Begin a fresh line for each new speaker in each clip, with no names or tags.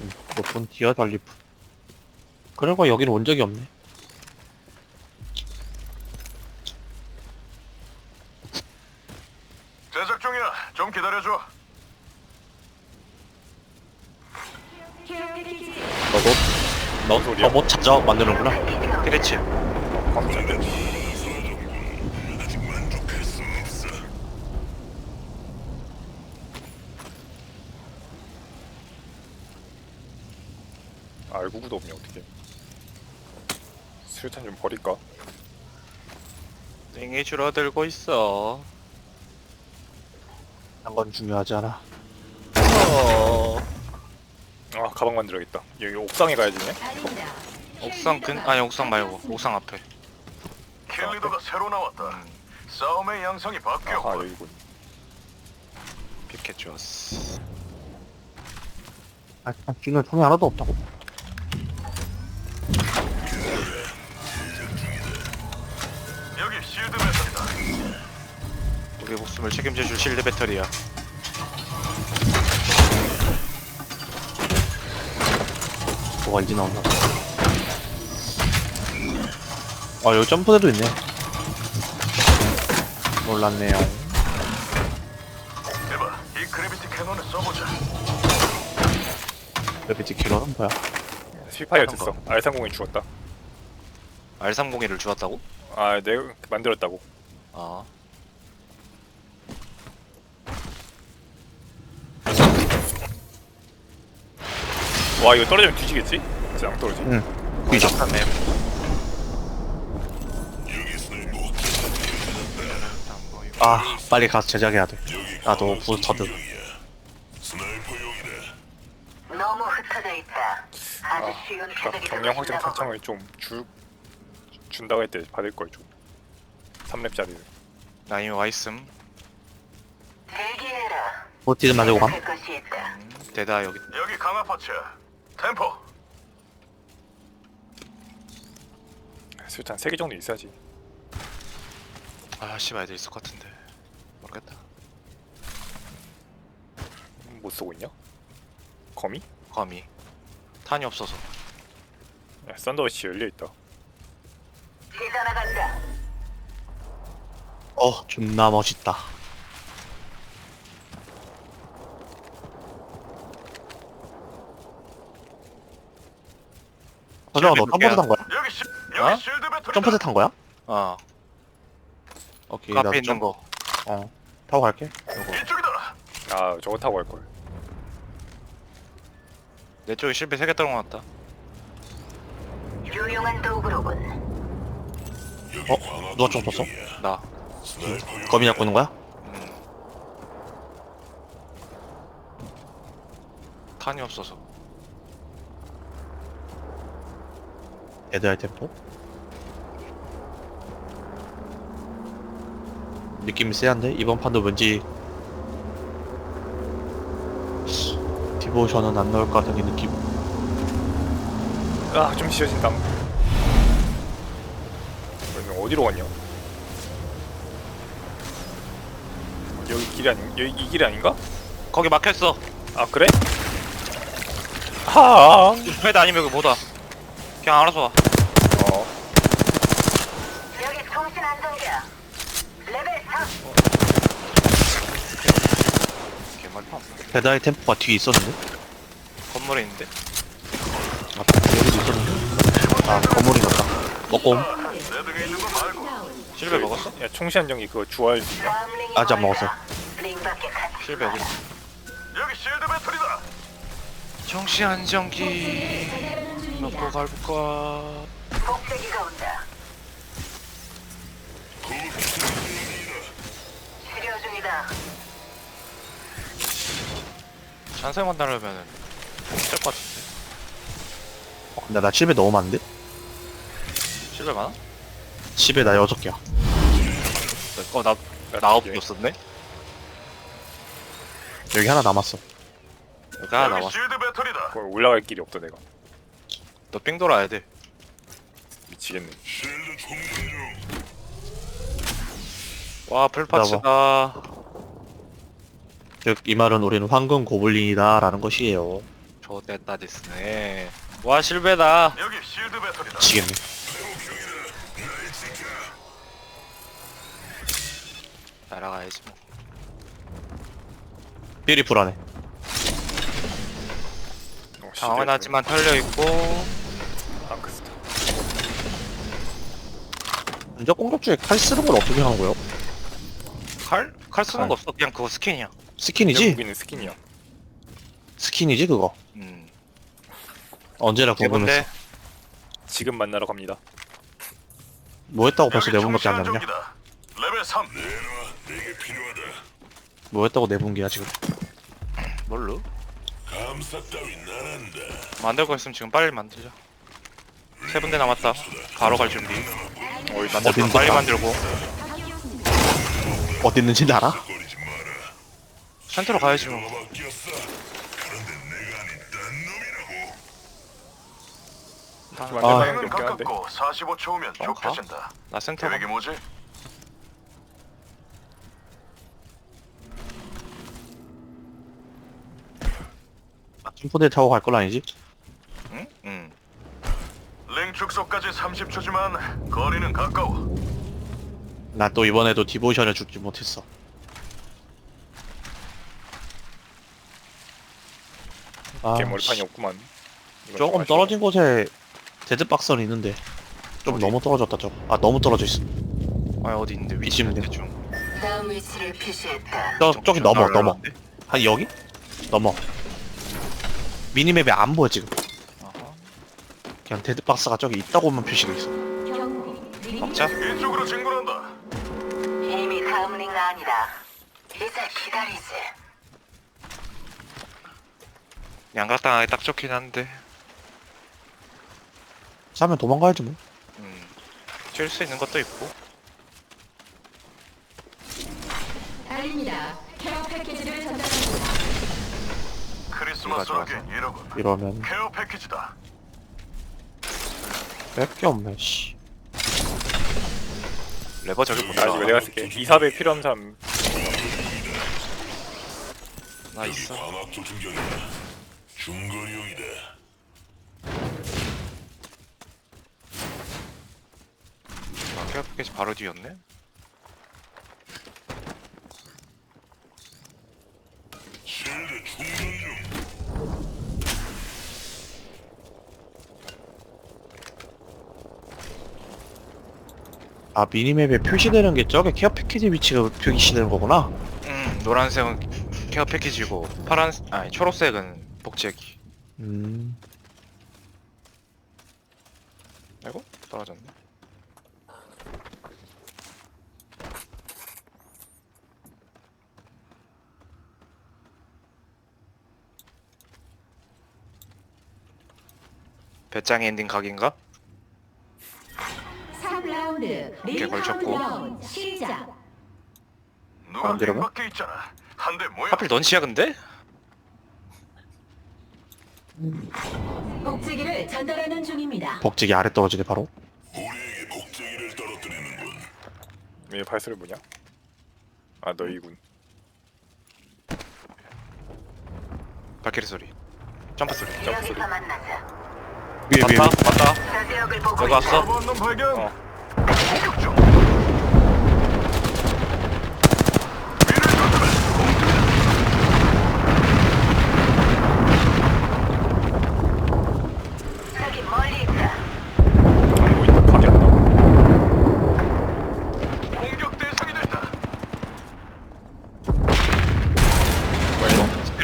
음, 높은 디어 달리프. 그리고 여기는 온 적이 없네.
제작 중이야. 좀 기다려줘.
너도 너
소리야?
너못 찾아 만드는구나.
그렇지.
깜짝이야. 알구구도 없네 어떻게? 수류탄 좀 버릴까?
땡이 줄어들고 있어.
한건 중요하지 않아.
어.
아 가방 만들어야겠다. 여기 옥상에 가야지 네.
옥상 근 아니 옥상 말고 옥상 앞에.
킬리더가 새로 나왔다. 싸움의 양상이
아하
바뀌었고
여기군.
피켓 좋았어.
아, 지금 총이 하나도 없다고.
우리 목숨을 책임져줄 실드 배터리야.
뭐가 이제 나온다. 아 여기 점프대도 있네. 몰랐네요.
해봐. 이 그래비티 캐논을 써보자.
레비티 킬러는 뭐야?
스피파이어 됐어. R30이 죽었다.
R301을 주었다고?
아 내가 만들었다고.
아.
와 이거 떨어지면 뒤지겠지? 진짜 안 떨어지.
응.
맵.
아 빨리 가서 제작해야 돼. 나도 부스터드.
너무 흩어져 있다. 아주 쉬운
그러니까 경량 확장 탄창을 좀 주, 준다고 했대 받을 걸 좀. 3렙짜리를.
나 이미 와 있음.
대기해라.
보티드 만들고 감.
할 것이 있다.
대다 여기.
여기 강화 파츠야. 템포.
수류탄 3개 정도 있어야지.
아 씨발 애들 있을 것 같은데. 모르겠다.
못 쏘고 있냐? 거미?
감이. 탄이 없어서.
야, 썬더워치 열려있다.
어 존나 멋있다. 서정아 너 점프대 탄 거야?
여기 시, 여기
어?
실드.
점프대 탄 거야?
어.
오케이
그 앞에
나도
있는
점-
거.
어 타고 갈게.
이쪽이다.
아 저거 타고 갈걸.
내 쪽에 실패 3개 떨어놨다.
유용한 도구로군.
어 누가 총 썼어?
나.
거미 잡고 있는 거야?
음. 탄이 없어서.
애들 템포? 느낌이 세한데 이번 판도 왠지 디보션은 안 나올 것 같은 이 느낌.
아좀 지어진다. 그러면 어디로 갔냐? 여기 길이 아닌 여기 이 길이 아닌가?
거기 막혔어.
아 그래? 하.
회도 아니면 여기 뭐다. 그냥 알아서 와.
어.
여기 통신 안정기야. 레벨 3.
개말파.
배달의 템포가 뒤에 있었는데?
건물에 있는데.
아 여기도 있었는데? 아 건물이 같다. 먹고 옴.
실베 먹었어?
야 총시한 전기 그거 주얼
아직 안. 먹었어.
링 밖에 같이
실베 여기.
여기 실드 배터리다.
정시 안정기 놓고 갈까?
복제기가 온다. 치료 중이다.
잔생 만나려면은 될것 같은데.
어, 근데 나 집에 너무 많은데?
실베 많아?
집에 나 여섯 개야.
어, 나, 나 없었네?
여기 하나 남았어.
여기 하나 남았어.
실드 배터리다.
올라갈 길이 없다 내가
너삥 돌아야 돼.
미치겠네
와, 풀파츠다.
즉 이 말은 우리는 황금 고블린이다 라는 것이에요.
좋됐다 됐네 와 실베다
여기 실드 배터리다.
지겠네.
날아가야지 뭐
삐리 불안해.
어,
당황은
시대
하지만 털려있고
앙크스타
먼저 공격 중에 칼 쓰는 건 어떻게 하는 거예요?
칼? 칼 쓰는
칼.
거 없어 그냥 그거 스킨이야
스킨이지?
무기는 스킨이야
스킨이지 그거.
음
언제나 궁금했어.
대본데
지금 만나러 갑니다
뭐 했다고 벌써
여기
네 분밖에 안 남냐?
레벨 3.
뭐 했다고 네 분기야 지금?
뭘로? 만들 거 있으면 지금 빨리 만들자 세 군데 남았다 바로 갈 준비
어이
만들 거? 빨리 만들고
어디 있는지 알아?
센터로 가야지 뭐 나,
완전
아.
방향 깨한데
가깝고 45초 후면
어, 가?
좁혀진다.
나 센터
계획이 뭐지?
팀포대 타고 갈 건 아니지?
응? 응
링 축소까지 30초지만 거리는 가까워.
나 또 이번에도 디보션을 죽지 못했어. 아,
개머리판이 없구만 이건
조금
아쉬워.
떨어진 곳에 데드박스는 있는데 좀 너무 떨어졌다 좀. 아 너무 떨어져 있어.
아 어디 있는데 위치
이쯤인데.
대충
다음 위치를 표시했다.
저 저기 넘어
날
넘어. 한 여기? 넘어. 미니맵에 안 보여 지금.
아하.
그냥 데드박스가 저기 있다고만 표시가 있어.
먹자
이쪽으로 진군한다.
이미 다음 링 아니다. 이제 기다리지.
양각당하게 딱 좋긴 한데
싸면 도망가야지 뭐.
음. 칠 수 있는 것도 있고
알립니다. 케어 패키지를.
크리스마스
이거
하긴 이러군.
이러면
케어 패키지다.
뺄 게 없네. 씨.
레버 저기
아
보자
이거 내가 쓸게 이사배 필요한 사람
나 있어 아, 케어 패키지 바로 뒤였네
아 미니맵에 표시되는 게 저게 케어 패키지 위치가 표시되는 거구나.
음 노란색은 케어 패키지고 파란 아니 초록색은 복제기
음.
아이고 떨어졌네 배짱 엔딩 각인가?
3라운드
이렇게
링
걸쳤고.
카운트다운 시작.
누가
들어가?
밖에 있잖아. 한대 모여.
하필 넌치야 근데?
복제기를 전달하는 중입니다.
복직이 아래 떨어지네 바로.
얘 발소리 뭐냐 아 너희군
발키리 소리 점프 소리
여기서 만나자.
위에 위에.
맞다 맞다
저 지역을 보고
여기. 왔어
발견.
어.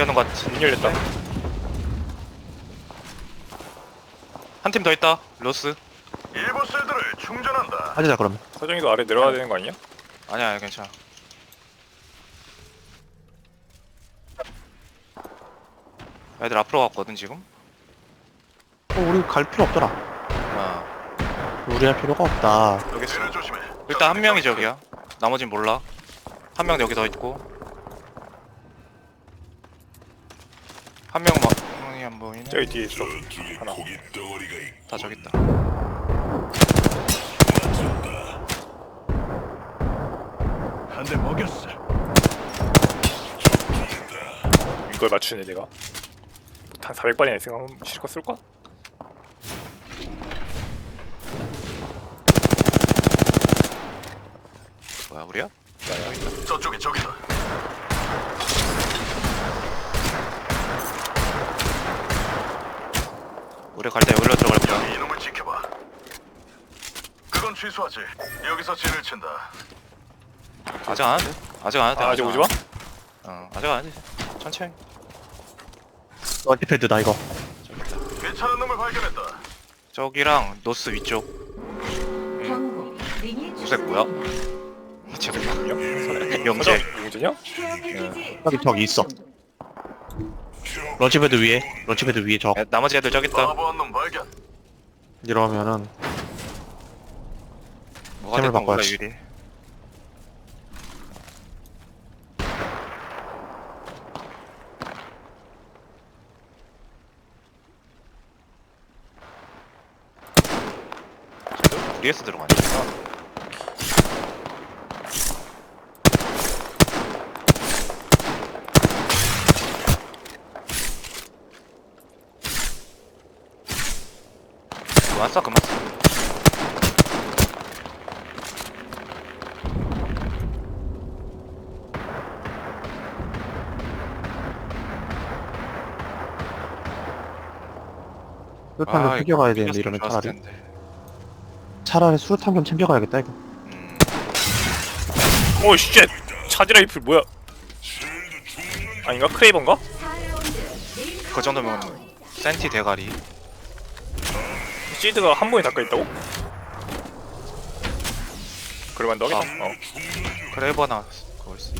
하는 거 같지
문 열렸다
한 팀 더 있다 로스
일부 셀들을 충전한다.
하자 그러면.
서정이도 아래 내려가야 되는 거 아니야?
아니야 아니야, 괜찮아. 애들 앞으로 갔거든 지금?
어, 우리 갈 필요 없더라.
아
우리 할 필요가 없다.
여기 있어. 일단 한 명이 저기야. 나머진 몰라. 한 명 여기 더 있고. 한 명은 형이 안 보이네.
저기 뒤에 있어. 하나.
다 저기 있다
대 먹였어.
이걸 맞추네 내가 한 400발이나 있으면 실컷 쓸까?
뭐야 우리야?
저쪽이 저기다.
우리 갈때 여기로 들어갈 거야
이놈을 지켜봐. 그건 취소하지. 여기서 진을 친다.
아직 안돼 아직
안돼아 아직
안
오지 마?
어 아직 안돼 천천히
런치패드다 이거
괜찮은 놈을 발견했다.
저기랑 노스 위쪽
경고. 링이
무색 뭐야? 지금 영재
용재냐?
저기, 저기 있어. 런치패드 위에 런치패드 위에 적
야, 나머지 애들 저기 있다
바보한 놈 발견.
이러면은
뭐가
템을
됐건
바꿔야지.
유리 우리에서 들어가니 그만 써 그만.
써좀
이거
챙겨가야 되는데 이러면
좋았을
차라리.
텐데.
차라리 수류탄 좀 챙겨가야겠다 이거
음,
오 쉣! 차지라이플 뭐야? 아닌가? 크레이버인가?
4라운드.
그 정도면 센티 대가리
시드가 한 번에 닦여 있다고? 그러면 너겠다.
아.
어.
크레버나 그거 있어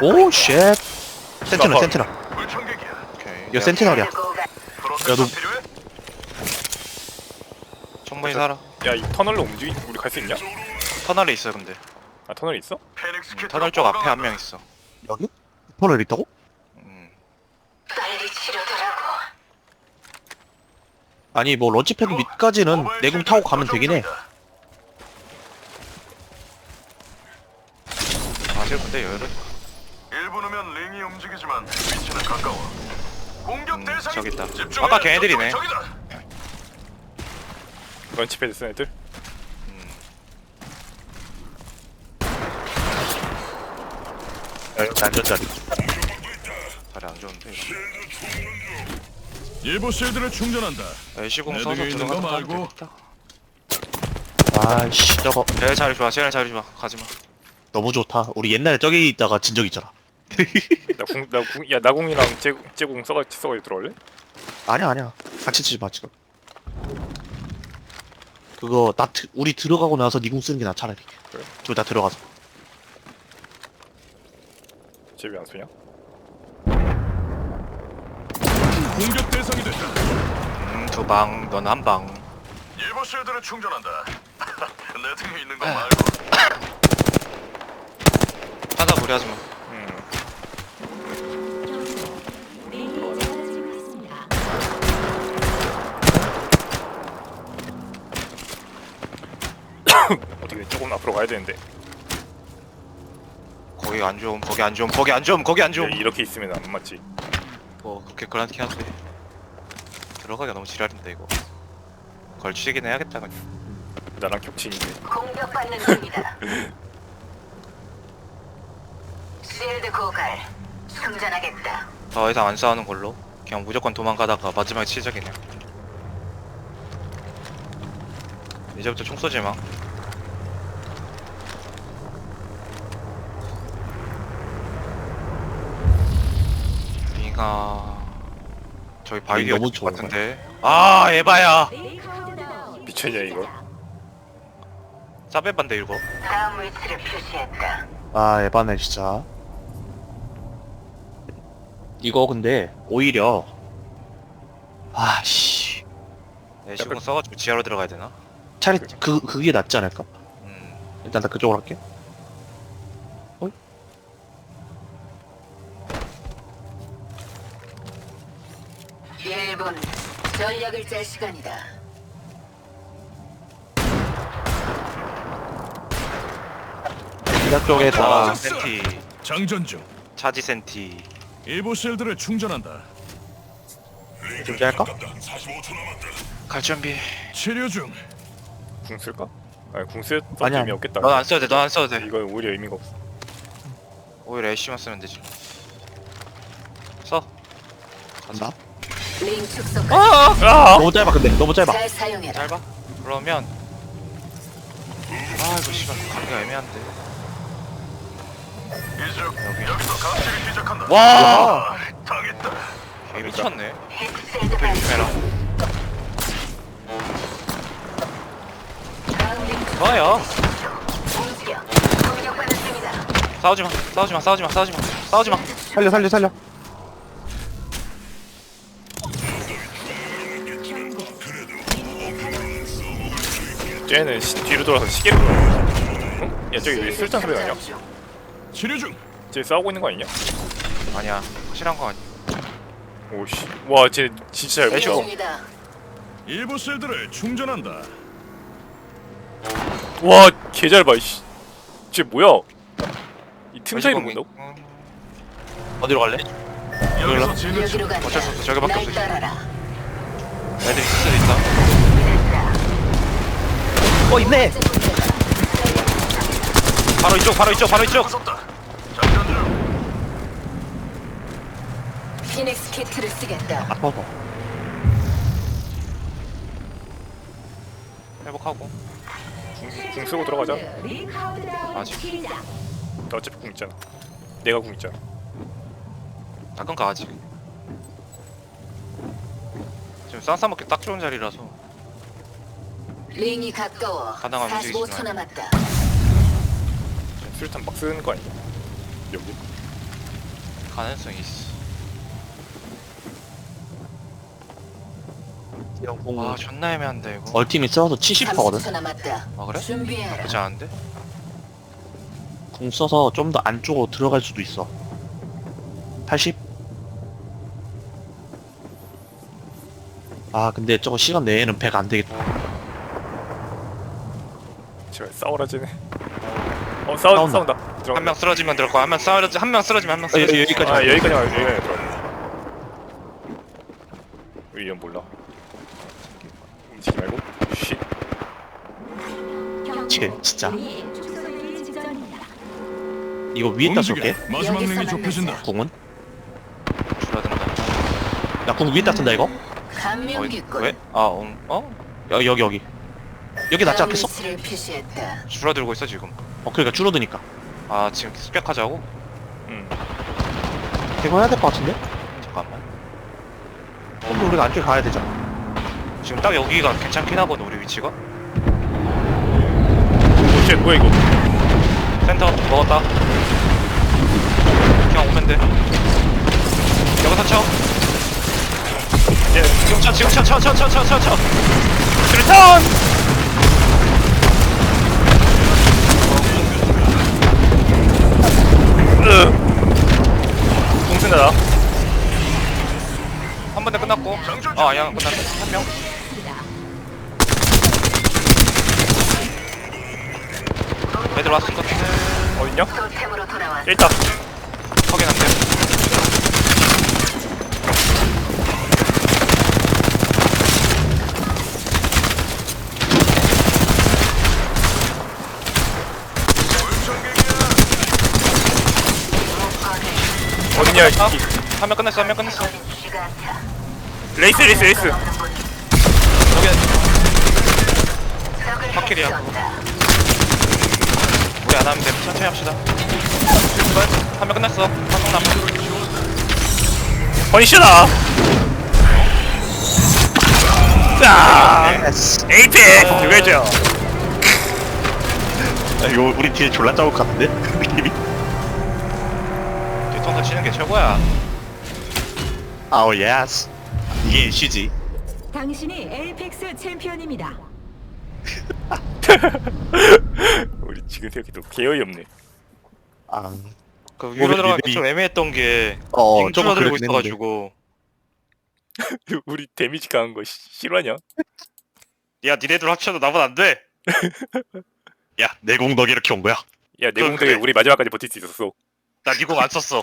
오쉣. 센티나
물청객이야.
오케이
센티널이야 야, 너-
필요해?
충분히 살아
야, 이 터널로 움직이 우리 갈 수 있냐?
터널에 있어 근데
아, 터널이 있어?
키트가
터널 쪽 앞에 한. 명 있어
여기? 폰을 있다고?
음,
빨리.
아니 뭐 런치패드 밑까지는
쉴드
타고 가면 되긴 해.
사실 근데 여유를
1분 후면 링이 움직이지만 위치는 가까워. 공격
음,
대상이
저기 있다.
집중해.
아까 걔네들이네.
저기다.
런치패드 쓴 애들?
음,
야, 여기 안전자리.
자리 안 좋은데 이거.
일부 실드를 충전한다.
애쉬공
내
써서
등에 있는 거
들어가서
말고.
되겠다.
아이씨 저거.
쟤 자리 좋아 쟤네 자리 좋아. 가지마.
너무 좋다. 우리 옛날에 저기 있다가 진 적 있잖아.
나 궁, 나 궁, 야, 나궁이랑 제, 제궁 써가, 써가지고 들어올래?
아니야 아니야. 같이 치지 마 지금 그거 나 드- 우리 들어가고 나서 니궁 쓰는 게 나 차라리
그래?
둘 다 들어가서
쟤왜안 쏘냐?
공격 대상이 됐다.
음두방 넌 한방
일부 실드를 충전한다. 내 등에 있는 거
아.
말고.
하다 무리하지 마
조금 앞으로 가야 되는데.
거기 안 좋음 거기 안 좋음 거기 안 좋음 거기 안
야,
좋음
이렇게 있으면 안 맞지.
뭐 그렇게 그렇긴 한데 들어가기가 너무 지랄인데 이거 걸치긴 해야겠다 그냥
나랑 겹치는데.
공격받는 중이다. 실드 고갈. 충전하겠다.
더 이상 안 싸우는 걸로 그냥 무조건 도망가다가 마지막에 치자 그냥 이제부터 총 쏘지 마 링아 저기 바위 뒤에
너무 좋은
같은데 아 에바야.
미쳤냐, 이거?
짜배반데 이거
다음 위치를 표시했다.
아 에바네 진짜 이거 근데 오히려 아씨
내 시공 써가지고 지하로 들어가야 되나?
차라리 그 그게 낫지 않을까
음
일단 나 그쪽으로 할게
짤 시간이다.
시작 쪽에다
와
아,
센티
장전 중.
차지 센티
일부 실드를 충전한다.
준비할까?
갈 준비
치료 중.
궁 쓸까? 아니 궁쓸
아니,
의미. 없겠다
넌 안 써도 돼넌 안 써도 돼
이건 오히려 의미가 없어
오히려 애쉬만 쓰면 되지 써
간다.
링 축소까지
아!
너무 짧아 근데 너무 짧아.
잘 사용해라.
짧아? 그러면 아 이거 씨발 가기가 애매한데
이제 여기서 감식이 시작한다.
와
당했다.
개 미쳤네
헬스셀드 발사.
조심해라
다음 링 축소.
좋아요
움직여.
싸우지마 싸우지마 싸우지마 싸우지마 싸우지마
살려 살려 살려.
쟤는 시, 뒤로 돌아서 시계를 돌아 응? 야 저기 왜 술잔 소리 나냐?
치료 중.
쟤 싸우고 있는 거 아니냐?
아니야 확실한 거 아니야
오씨 와쟤 진짜 잘
중이다.
일부 셀들을 충전한다.
와 개 잘 봐 이씨 쟤 뭐야 이 틈 사이로 본다고?
어디로 갈래?
여기서 중.
여기로 간다.
어쩔 수 없어, 저기밖에
날
없어,
따라라.
애들이 수도 있다
어 있네.
바로 이쪽 바로 이쪽 바로 이쪽.
피닉스 키트를 쓰겠다.
아파서.
회복하고
궁, 궁 쓰고 들어가자
아직.
나 어차피 궁 있잖아 내가 궁 있잖아
잠깐 가 아직 지금 쌈 싸먹기 딱 좋은 자리라서
링이 가까워.
가다가 움직이지
45초
마.
남았다.
술탄 막 쓰는 거 아니야? 여기
가능성이 있어
영공.
와 존나 애매한데 이거
얼팀이 써서 70%거든.
30초 남았다.
아 그래?
준비해라.
나쁘지 않은데?
궁 써서 좀 더 안쪽으로 들어갈 수도 있어. 80. 아 근데 저거 시간 내에는 100 안 되겠다.
제발 싸워라 쟤네 어 싸우,
싸운다.
싸운다 들어가
한명 쓰러지면 들어가 한명 쓰러지 한명 쓰러지면 한명
어, 여-
쓰러지
여기까지.
아 여기까지만 여기까지 들어가 의견 몰라 움직이지 말고 쉿
쟤 진짜.
직전이다.
이거 위에다 쏠게.
마지막 링이 좁혀진다.
궁은?
줄어든다
야궁 위에다 쓴다 이거?
감명기꾼.
왜? 아 음, 어?
여기 여기 여기. 여기 낫지 않겠어?
위치를 표시했다.
줄어들고 있어 지금
어 그러니까 줄어드니까.
아 지금 습격하자고?
응.
이거 해야 될 것 같은데?
잠깐만
그럼 우리가 안쪽에 가야 되잖아.
지금 딱 여기가 괜찮긴 하거든 우리 위치가
오쉣 뭐야 이거
센터 먹었다 그냥 오면 돼 여기서
쳐쟤
지금 쳐 지금 쳐쳐쳐쳐 쳐쳐
술탄 궁 쓴다
나한 번에 끝났고. 아 아니야 끝났네. 한명. 애들 왔을 것 같은데
어딨냐? 여기 있다.
확인한대
어딨냐 이
한명 끝냈어 한명
시간차.
레이스 레이스 레이스
여기.
해치웠다.
우리 안 하면 돼 천천히 합시다 한 명 끝냈어 한명 남았어
번시다 자 에이펙 들어가죠
이거 우리 뒤에 졸라 것 같은데? 느낌이?
뒤통수 치는 게 최고야
아우 예스. 이게 이슈지.
당신이 에이펙스 챔피언입니다.
우리 지금 생각해도 개어이 없네
아.
그 위로
우리
들어가기
리듬이-
좀 애매했던 게어링
조금
줄어들고
그러긴 했는데.
있어가지고
우리 데미지 강한 거 시- 실화냐?
야 니네들 합쳐도 나보다 안 돼
야, 내공 너 이렇게 온 거야?
야, 내
그럼
공덕에
그래.
우리 마지막까지 버틸 수 있었어.
나 니공 안 썼어